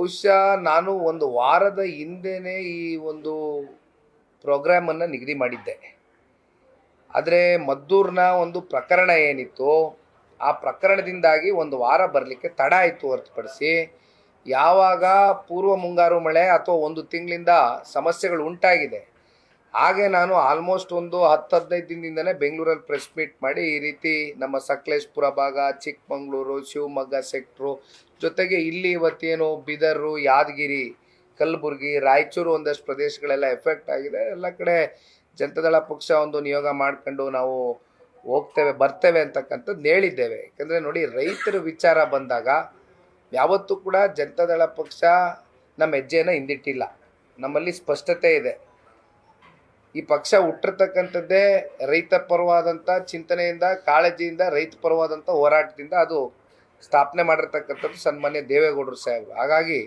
ಬಹುಶಃ ನಾನು ಒಂದು ವಾರದ ಹಿಂದೆನೇ ಈ ಒಂದು ಪ್ರೋಗ್ರಾಮನ್ನು ನಿಗದಿ ಮಾಡಿದ್ದೆ. ಆದರೆ ಮದ್ದೂರಿನ ಒಂದು ಪ್ರಕರಣ ಏನಿತ್ತು, ಆ ಪ್ರಕರಣದಿಂದಾಗಿ ಒಂದು ವಾರ ಬರಲಿಕ್ಕೆ ತಡ ಆಯಿತು ಹೊರತುಪಡಿಸಿ. ಯಾವಾಗ ಪೂರ್ವ ಮುಂಗಾರು ಮಳೆ ಅಥವಾ ಒಂದು ತಿಂಗಳಿಂದ ಸಮಸ್ಯೆಗಳು ಉಂಟಾಗಿದೆ ಹಾಗೆ ನಾನು ಆಲ್ಮೋಸ್ಟ್ ಒಂದು ಹತ್ತು ಹದಿನೈದು ದಿನದಿಂದನೇ ಬೆಂಗಳೂರಲ್ಲಿ ಪ್ರೆಸ್ ಮೀಟ್ ಮಾಡಿ ಈ ರೀತಿ ನಮ್ಮ ಸಕಲೇಶ್ಪುರ ಭಾಗ, ಚಿಕ್ಕಮಗಳೂರು, ಶಿವಮೊಗ್ಗ ಸೆಕ್ಟ್ರು ಜೊತೆಗೆ ಇಲ್ಲಿ ಇವತ್ತೇನು ಬಿದರು, ಯಾದಗಿರಿ, ಕಲಬುರಗಿ, ರಾಯಚೂರು ಒಂದಷ್ಟು ಪ್ರದೇಶಗಳೆಲ್ಲ ಎಫೆಕ್ಟ್ ಆಗಿದೆ. ಎಲ್ಲ ಕಡೆ ಜನತಾದಳ ಪಕ್ಷ ಒಂದು ನಿಯೋಗ ಮಾಡ್ಕೊಂಡು ನಾವು ಹೋಗ್ತೇವೆ, ಬರ್ತೇವೆ ಅಂತಕ್ಕಂಥದ್ದು ಹೇಳಿದ್ದೇವೆ. ಯಾಕಂದರೆ ನೋಡಿ ರೈತರ ವಿಚಾರ ಬಂದಾಗ ಯಾವತ್ತೂ ಕೂಡ ಜನತಾದಳ ಪಕ್ಷ ನಮ್ಮ ಹೆಜ್ಜೆಯನ್ನು ಹಿಂದಿಟ್ಟಿಲ್ಲ. ನಮ್ಮಲ್ಲಿ ಸ್ಪಷ್ಟತೆ ಇದೆ. ಈ ಪಕ್ಷ ಹುಟ್ಟಿರ್ತಕ್ಕಂಥದ್ದೇ ರೈತ ಪರವಾದಂಥ ಚಿಂತನೆಯಿಂದ, ಕಾಳಜಿಯಿಂದ, ರೈತ ಪರವಾದಂಥ ಹೋರಾಟದಿಂದ ಅದು ಸ್ಥಾಪನೆ ಮಾಡಿರ್ತಕ್ಕಂಥದ್ದು ಸನ್ಮಾನ್ಯ ದೇವೇಗೌಡರು ಸಾಹೇಬರು. ಹಾಗಾಗಿ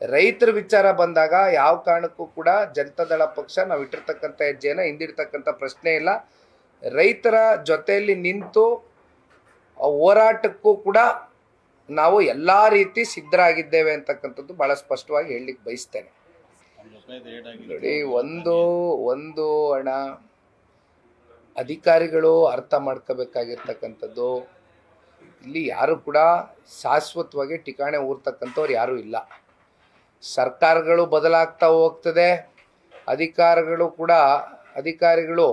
ರೈತರ ವಿಚಾರ ಬಂದಾಗ ಯಾವ ಕಾರಣಕ್ಕೂ ಕೂಡ ಜನತಾದಳ ಪಕ್ಷ ನಾವು ಇಟ್ಟಿರ್ತಕ್ಕಂಥ ಹೆಜ್ಜೆಯನ್ನು ಹಿಂದಿಡ್ತಕ್ಕಂಥ ಪ್ರಶ್ನೆ ಇಲ್ಲ. ರೈತರ ಜೊತೆಯಲ್ಲಿ ನಿಂತು ಹೋರಾಟಕ್ಕೂ ಕೂಡ ನಾವು ಎಲ್ಲ ರೀತಿ ಸಿದ್ಧರಾಗಿದ್ದೇವೆ ಅಂತಕ್ಕಂಥದ್ದು ಭಾಳ ಸ್ಪಷ್ಟವಾಗಿ ಹೇಳಲಿಕ್ಕೆ ಬಯಸ್ತೇನೆ. ನೋಡಿ, ಒಂದು ಒಂದು ಹಣ ಅಧಿಕಾರಿಗಳು ಅರ್ಥ ಮಾಡ್ಕೋಬೇಕಾಗಿರ್ತಕ್ಕಂಥದ್ದು. ಇಲ್ಲಿ ಯಾರು ಕೂಡ ಶಾಶ್ವತವಾಗಿ ಠಿಕಾಣೆ ಊರ್ತಕ್ಕಂಥವ್ರು ಯಾರೂ ಇಲ್ಲ. ಸರ್ಕಾರಗಳು ಬದಲಾಗ್ತಾ ಹೋಗ್ತದೆ. ಅಧಿಕಾರಿಗಳು ಕೂಡ, ಅಧಿಕಾರಿಗಳು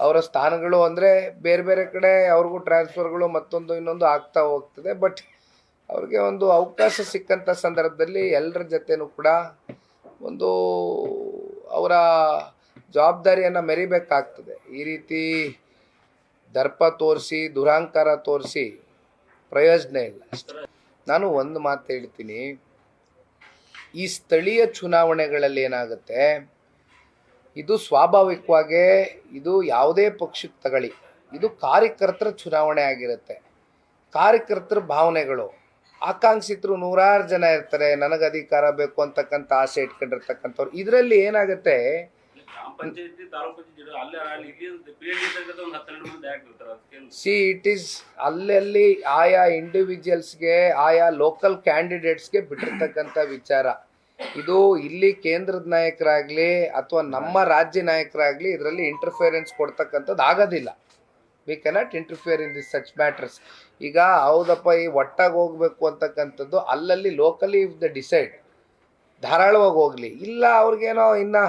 ಅವರ ಸ್ಥಾನಗಳು ಅಂದರೆ ಬೇರೆ ಬೇರೆ ಕಡೆ ಅವ್ರಿಗೂ ಟ್ರಾನ್ಸ್ಫರ್ಗಳು ಮತ್ತೊಂದು ಇನ್ನೊಂದು ಆಗ್ತಾ ಹೋಗ್ತದೆ. ಬಟ್ ಅವ್ರಿಗೆ ಒಂದು ಅವಕಾಶ ಸಿಕ್ಕಂಥ ಸಂದರ್ಭದಲ್ಲಿ ಎಲ್ಲರ ಜೊತೆನೂ ಕೂಡ ಒಂದು ಅವರ ಜವಾಬ್ದಾರಿಯನ್ನು ಮೆರಿಬೇಕಾಗ್ತದೆ. ಈ ರೀತಿ ದರ್ಪ ತೋರಿಸಿ, ದುರಾಂಕಾರ ತೋರಿಸಿ ಪ್ರಯೋಜನ ಇಲ್ಲ ನಾನು ಒಂದು ಮಾತು ಹೇಳ್ತೀನಿ. ಈ ಸ್ಥಳೀಯ ಚುನಾವಣೆಗಳಲ್ಲಿ ಏನಾಗುತ್ತೆ? ಇದು ಸ್ವಾಭಾವಿಕವಾಗೇ ಇದು ಯಾವುದೇ ಪಕ್ಷಕ್ಕೆ ತಗೊಳ್ಳಿ. ಇದು ಕಾರ್ಯಕರ್ತರ ಚುನಾವಣೆ ಆಗಿರುತ್ತೆ. ಕಾರ್ಯಕರ್ತರ ಭಾವನೆಗಳು. ಆಕಾಂಕ್ಷಿತರು ನೂರಾರು ಜನ ಇರ್ತಾರೆ ನನಗೆ ಅಧಿಕಾರ ಬೇಕು ಅಂತಕ್ಕಂಥ ಆಸೆ ಇಟ್ಕೊಂಡಿರ್ತಕ್ಕಂಥವ್ರು. ಇದರಲ್ಲಿ ಏನಾಗುತ್ತೆ? ಸಿ ಇಟ್ ಈಸ್ ಅಲ್ಲಲ್ಲಿ ಆಯಾ ಇಂಡಿವಿಜುವಲ್ಸ್ಗೆ ಆಯಾ ಲೋಕಲ್ ಕ್ಯಾಂಡಿಡೇಟ್ಸ್ಗೆ ಬಿಟ್ಟಿರ್ತಕ್ಕಂಥ ವಿಚಾರ. ಇದು ಇಲ್ಲಿ ಕೇಂದ್ರದ ನಾಯಕರಾಗಲಿ ಅಥವಾ ನಮ್ಮ ರಾಜ್ಯ ನಾಯಕರಾಗಲಿ ಇದರಲ್ಲಿ ಇಂಟರ್ಫಿಯರೆನ್ಸ್ ಕೊಡ್ತಕ್ಕಂಥದ್ದು ಆಗೋದಿಲ್ಲ. We cannot interfere in this such matters ಈಗ ಹೌದಪ್ಪ ಈ ಒಟ್ಟಾಗಿ ಹೋಗ್ಬೇಕು ಅಂತಕ್ಕಂಥದ್ದು ಅಲ್ಲಲ್ಲಿ ಲೋಕಲಿ ಇಫ್ ದ ಡಿಸೈಡ್ ಧಾರಾಳವಾಗಿ ಹೋಗಲಿ. ಇಲ್ಲ ಅವ್ರಿಗೇನೋ ಇನ್ನು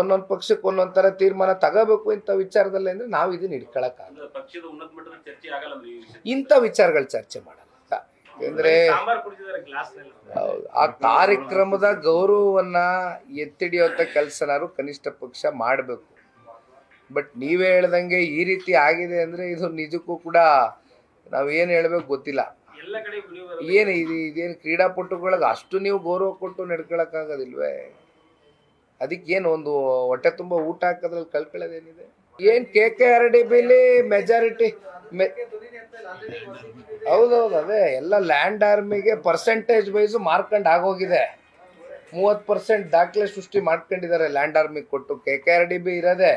ಒಂದೊಂದು ಪಕ್ಷಕ್ಕೆ ಒಂದೊಂದು ಥರ ತೀರ್ಮಾನ ತಗೋಬೇಕು ಇಂಥ ವಿಚಾರದಲ್ಲಿ ಅಂದರೆ ನಾವು ಇದನ್ನು ಹಿಡ್ಕೊಳಕ್ಕಾಗಲ್ಲ. ಇಂಥ ವಿಚಾರಗಳು ಚರ್ಚೆ ಮಾಡಲ್ಲ. ಯಾಕಂದ್ರೆ ಆ ಕಾರ್ಯಕ್ರಮದ ಗೌರವವನ್ನ ಎತ್ತಿಡಿಯುವಂಥ ಕೆಲಸನಾರು ಕನಿಷ್ಠ ಪಕ್ಷ ಮಾಡಬೇಕು. ಬಟ್ ನೀವೇ ಹೇಳ್ದಂಗೆ ಈ ರೀತಿ ಆಗಿದೆ ಅಂದರೆ ಇದು ನಿಜಕ್ಕೂ ಕೂಡ ನಾವು ಏನು ಹೇಳ್ಬೇಕು ಗೊತ್ತಿಲ್ಲ. ಏನು ಇದು ಇದೇನು ಕ್ರೀಡಾಪಟುಗಳಿಗೆ ಅಷ್ಟು ನೀವು ಗೌರವ ಕೊಟ್ಟು ನಡ್ಕೊಳಕ್ಕಾಗೋದಿಲ್ವೇ ಅದಕ್ಕೇನು ಒಂದು ಹೊಟ್ಟೆ ತುಂಬ ಊಟ ಹಾಕೋದ್ರಲ್ಲಿ ಕಳ್ಕೊಳ್ಳೋದೇನಿದೆ? ಏನು K K R D ಬಿಲಿ majority ಮೆ ಹೌದೌದು ಅದೇ. ಎಲ್ಲ ಲ್ಯಾಂಡ್ ಆರ್ಮಿಗೆ ಪರ್ಸೆಂಟೇಜ್ ವೈಸು ಮಾರ್ಕಂಡ್ ಆಗೋಗಿದೆ. ಮೂವತ್ತು ಪರ್ಸೆಂಟ್ ದಾಖಲೆ ಸೃಷ್ಟಿ ಮಾಡ್ಕೊಂಡಿದ್ದಾರೆ ಲ್ಯಾಂಡ್ ಆರ್ಮಿಗೆ ಕೊಟ್ಟು. K K R D B ಇರೋದೇ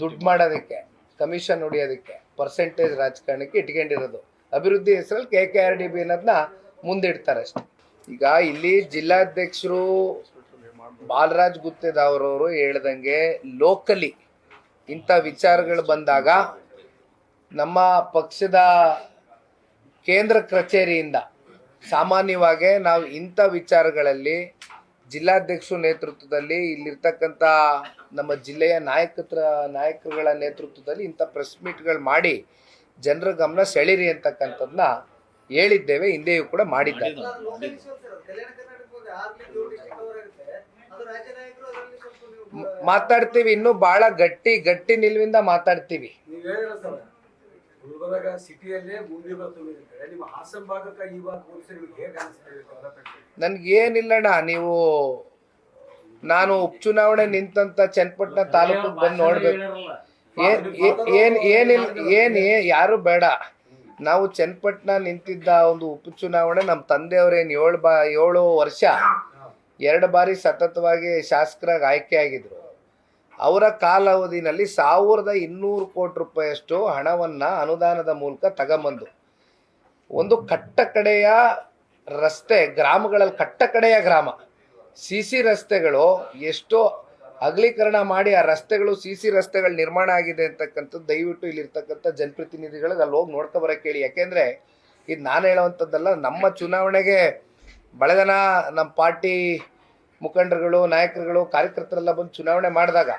ದುಡ್ಡು ಮಾಡೋದಕ್ಕೆ ಕಮಿಷನ್ ಹೊಡಿಯೋದಕ್ಕೆ ಪರ್ಸೆಂಟೇಜ್ ರಾಜಕಾರಣಕ್ಕೆ ಇಟ್ಕೊಂಡಿರೋದು. ಅಭಿವೃದ್ಧಿ ಹೆಸರಲ್ಲಿ K K R D B ಅನ್ನೋದನ್ನ ಮುಂದಿಡ್ತಾರೆ ಅಷ್ಟೆ. ಈಗ ಇಲ್ಲಿ ಜಿಲ್ಲಾಧ್ಯಕ್ಷರು ಬಾಲರಾಜ್ ಗುತ್ತೇದಾವ್ರವರು ಹೇಳ್ದಂಗೆ ಲೋಕಲಿ ಇಂಥ ವಿಚಾರಗಳು ಬಂದಾಗ ನಮ್ಮ ಪಕ್ಷದ ಕೇಂದ್ರ ಕಚೇರಿಯಿಂದ ಸಾಮಾನ್ಯವಾಗಿ ನಾವು ಇಂಥ ವಿಚಾರಗಳಲ್ಲಿ ಜಿಲ್ಲಾಧ್ಯಕ್ಷರ ನೇತೃತ್ವದಲ್ಲಿ ಇಲ್ಲಿರ್ತಕ್ಕಂಥ ನಮ್ಮ ಜಿಲ್ಲೆಯ ನಾಯಕತ್ರ ನಾಯಕರುಗಳ ನೇತೃತ್ವದಲ್ಲಿ ಇಂಥ ಪ್ರೆಸ್ ಮೀಟ್ಗಳು ಮಾಡಿ ಜನರ ಗಮನ ಸೆಳೀರಿ ಅಂತಕ್ಕಂಥದ್ದನ್ನ ಹೇಳಿದ್ದೇವೆ ಹಿಂದೆಯೂ ಕೂಡ ಮಾಡಿದ್ದಾರೆ. ಕಲ್ಯಾಣ ಕರ್ನಾಟಕ ಹೋದ್ರೆ ಡಿಸ್ಟ್ರಿಕ್ಟ್ ಕವರ್ ಆಗುತ್ತೆ ಅದು ರಾಜ್ಯ ಅದರಲ್ಲಿ ಸ್ವಲ್ಪ ನೀವು ಮಾತಾಡ್ತೀವಿ ಇನ್ನೂ ಬಹಳ ಗಟ್ಟಿ ಗಟ್ಟಿ ನಿಲುವಿಂದ ಮಾತಾಡ್ತೀವಿ. ನೀವು ಹೇಳಿಲ್ಲ ಸರ್. ಗುಲ್ಬರ್ಗ ಸಿಟಿಯಲ್ಲೇ ಮುಂದೆ ಬರ್ತೀವಿ ನಿಮ್ಮ ಹಾಸನ ಭಾಗಕ್ಕೆ ಈ ಭಾಗ ಹೋಲಿಸಿದ್ರೆ ಹೇಗೆ ನನ್ಗೇನಿಲ್ಲಣ್ಣ ನೀವು ನಾನು ಉಪಚುನಾವಣೆ ನಿಂತಂತ ಚನ್ನಪಟ್ಟಣ ತಾಲೂಕು ಬಂದು ನೋಡ್ಬೇಕು. ಏನ್ ಏನಿಲ್ಲ ಏನ್ ಯಾರು ಬೇಡ. ನಾವು ಚನ್ನಪಟ್ಟಣ ನಿಂತಿದ್ದ ಒಂದು ಉಪಚುನಾವಣೆ ನಮ್ಮ ತಂದೆಯವರೇನು ಏಳು ಬಾ ಏಳು ವರ್ಷ ಎರಡು ಬಾರಿ ಸತತವಾಗಿ ಶಾಸಕರಾಗಿ ಆಯ್ಕೆ ಆಗಿದ್ರು. ಅವರ ಕಾಲಾವಧಿನಲ್ಲಿ ಸಾವಿರದ ಇನ್ನೂರು ಕೋಟಿ ರೂಪಾಯಿಯಷ್ಟು ಹಣವನ್ನು ಅನುದಾನದ ಮೂಲಕ ತಗೊಂಬಂದು. ಒಂದು ಕಟ್ಟ ಕಡೆಯ ರಸ್ತೆ, ಗ್ರಾಮಗಳಲ್ಲಿ ಕಟ್ಟಕಡೆಯ ಗ್ರಾಮ ಸಿ ಸಿ ರಸ್ತೆಗಳು ಎಷ್ಟೋ ಅಗಲೀಕರಣ ಮಾಡಿ ಆ ರಸ್ತೆಗಳು ಸಿ ಸಿ ರಸ್ತೆಗಳು ನಿರ್ಮಾಣ ಆಗಿದೆ ಅಂತಕ್ಕಂಥದ್ದು ದಯವಿಟ್ಟು ಇಲ್ಲಿರ್ತಕ್ಕಂಥ ಜನಪ್ರತಿನಿಧಿಗಳಿಗೆ ಅಲ್ಲಿ ಹೋಗಿ ನೋಡ್ಕೊ ಬರೋಕೆ ಹೇಳಿ. ಯಾಕೆಂದರೆ ಇದು ನಾನು ಹೇಳೋವಂಥದ್ದಲ್ಲ, ನಮ್ಮ ಚುನಾವಣೆಗೆ ಬಳೆದನ ನಮ್ಮ ಪಾರ್ಟಿ ಮುಖಂಡರುಗಳು, ನಾಯಕರುಗಳು, ಕಾರ್ಯಕರ್ತರೆಲ್ಲ ಬಂದು ಚುನಾವಣೆ ಮಾಡಿದಾಗ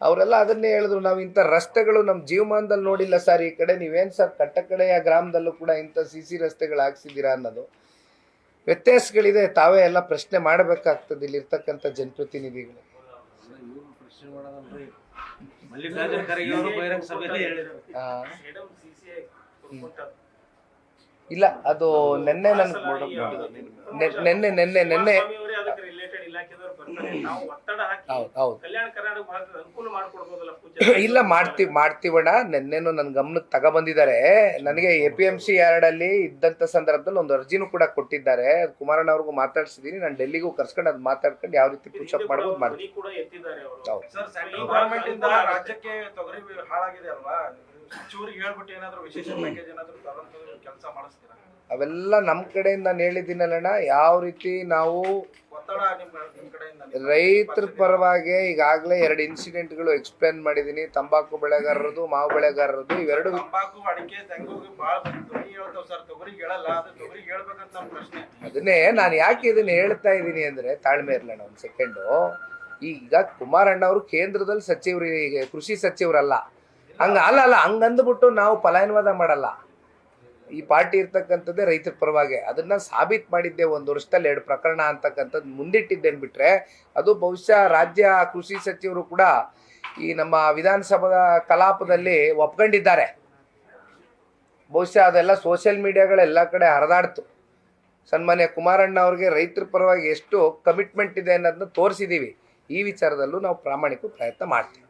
ಅವರೆಲ್ಲ ಅದನ್ನೇ ಹೇಳಿದ್ರು, ನಾವು ಇಂಥ ರಸ್ತೆಗಳು ನಮ್ಮ ಜೀವಮಾನದಲ್ಲಿ ನೋಡಿಲ್ಲ ಸರ್, ಈ ಕಡೆ ನೀವೇನು ಸರ್ ಕಟ್ಟಕಡೆಯ ಗ್ರಾಮದಲ್ಲೂ ಕೂಡ ಇಂಥ ಸಿ ಸಿ ರಸ್ತೆಗಳು ಹಾಕ್ಸಿದ್ದೀರಾ ಅನ್ನೋದು? ವ್ಯತ್ಯಾಸಗಳಿದೆ, ತಾವೇ ಎಲ್ಲ ಪ್ರಶ್ನೆ ಮಾಡಬೇಕಾಗ್ತದೆ ಇಲ್ಲಿರ್ತಕ್ಕಂಥ ಜನಪ್ರತಿನಿಧಿಗಳು. ಇಲ್ಲ, ಅದು ನೆನ್ನೆ ನನ್ಗೆ ನೆನ್ನೆ ನೆನ್ನೆ ನೆನ್ನೆ ಅದಕ್ಕೆ ರಿಲೇಟೆಡ್ ಇಲಾಖೆದವ್ರು ಬರ್ತಾರೆ ನಾವು ಒತ್ತಡ ಹಾಕಿ ಹೌದು ಹೌದು. ಕಲ್ಯಾಣ ಕರ್ನಾಟಕ ಭಾಗದ ಅನುಕೂಲ ಮಾಡ್ಕೊಡ್ಬೋದಲ್ಲ ಪೂಜೆ? ಇಲ್ಲ ಮಾಡ್ತೀವಿ ಮಾಡ್ತೀವಣ್ಣ. ನೆನ್ನೆನು ನನ್ನ ಗಮನಕ್ಕೆ ತಗೊಬಂದಿದ್ದಾರೆ. ನನಗೆ ಎ ಪಿ ಎಂ ಸಿ ಯಾರ್ಡಲ್ಲಿ ಇದ್ದಂಥ ಸಂದರ್ಭದಲ್ಲಿ ಒಂದು ಅರ್ಜಿನೂ ಕೂಡ ಕೊಟ್ಟಿದ್ದಾರೆ. ಕುಮಾರಣ್ಣ ಅವ್ರಿಗೂ ಮಾತಾಡ್ಸಿದ್ದೀನಿ ನಾನು ಡೆಲ್ಲಿಗೂ ಕರ್ಸ್ಕೊಂಡು ಅದು ಮಾತಾಡ್ಕೊಂಡು ಯಾವ ರೀತಿ ಪುಷಪ್ ಮಾಡ್ಬೋದು ಮಾಡ್ತೀನಿ. ಧ್ವನಿ ಕೂಡ ಎತ್ತಿದ್ದಾರೆ ಅವರು. ಸರ್ ಸೆಂಟ್ರಲ್ ಗವರ್ಮೆಂಟ್ ಇಂದ ರಾಜ್ಯಕ್ಕೆ ತೊಗರಿ ಹಾಳಾಗಿದೆ ಅಲ್ವಾ? ಸಚಿವರಿಗೆ ಹೇಳ್ಬಿಟ್ಟು ಏನಾದ್ರು ವಿಶೇಷ ಪ್ಯಾಕೇಜ್ ಏನಾದ್ರು ತಗೊಂಡು ಕೆಲಸ ಮಾಡಿಸ್ತೀರಾ? ಅವೆಲ್ಲ ನಮ್ಮ ಕಡೆಯಿಂದ ನಾನು ಹೇಳಿದ್ದೀನಲ್ಲಣ್ಣ ಯಾವ ರೀತಿ ನಾವು ರೈತರ ಪರವಾಗಿ ಈಗಾಗಲೇ ಎರಡು ಇನ್ಸಿಡೆಂಟ್ಗಳು ಎಕ್ಸ್ಪ್ಲೇನ್ ಮಾಡಿದ್ದೀನಿ ತಂಬಾಕು ಬೆಳೆಗಾರರದು ಮಾವು ಬೆಳೆಗಾರರದು ಇವೆರಡು ಅದನ್ನೇ ನಾನು ಯಾಕೆ ಇದನ್ನ ಹೇಳ್ತಾ ಇದ್ದೀನಿ ಅಂದರೆ ತಾಳ್ಮೆ ಇರಲಣ್ಣ ಒಂದು ಸೆಕೆಂಡು ಈಗ ಕುಮಾರಣ್ಣ ಅವರು ಕೇಂದ್ರದಲ್ಲಿ ಸಚಿವರು ಈಗ ಕೃಷಿ ಸಚಿವರಲ್ಲ. ಹಂಗ ಅಲ್ಲ ಅಲ್ಲ ಹಂಗಂದ್ಬಿಟ್ಟು ನಾವು ಪಲಾಯನವಾದ ಮಾಡಲ್ಲ. ಈ ಪಾರ್ಟಿ ಇರ್ತಕ್ಕಂಥದ್ದೇ ರೈತರ ಪರವಾಗಿ. ಅದನ್ನ ಸಾಬೀತು ಮಾಡಿದ್ದೆ ಒಂದು ವರ್ಷದಲ್ಲಿ ಎರಡು ಪ್ರಕರಣ ಅಂತಕ್ಕಂಥದ್ದು ಮುಂದಿಟ್ಟಿದ್ದೇನೆ ಬಿಟ್ರೆ, ಅದು ಬಹುಶಃ ರಾಜ್ಯ ಕೃಷಿ ಸಚಿವರು ಕೂಡ ಈ ನಮ್ಮ ವಿಧಾನಸಭಾ ಕಲಾಪದಲ್ಲಿ ಒಪ್ಕೊಂಡಿದ್ದಾರೆ. ಬಹುಶಃ ಅದೆಲ್ಲ ಸೋಷಿಯಲ್ ಮೀಡಿಯಾಗಳೆಲ್ಲ ಕಡೆ ಹರಿದಾಡ್ತು. ಸನ್ಮಾನ್ಯ ಕುಮಾರಣ್ಣ ಅವ್ರಿಗೆ ರೈತರ ಪರವಾಗಿ ಎಷ್ಟು ಕಮಿಟ್ಮೆಂಟ್ ಇದೆ ಅನ್ನೋದನ್ನ ತೋರಿಸಿದ್ದೀವಿ ಈ ವಿಚಾರದಲ್ಲೂ ನಾವು ಪ್ರಾಮಾಣಿಕ ಪ್ರಯತ್ನ ಮಾಡ್ತೀವಿ.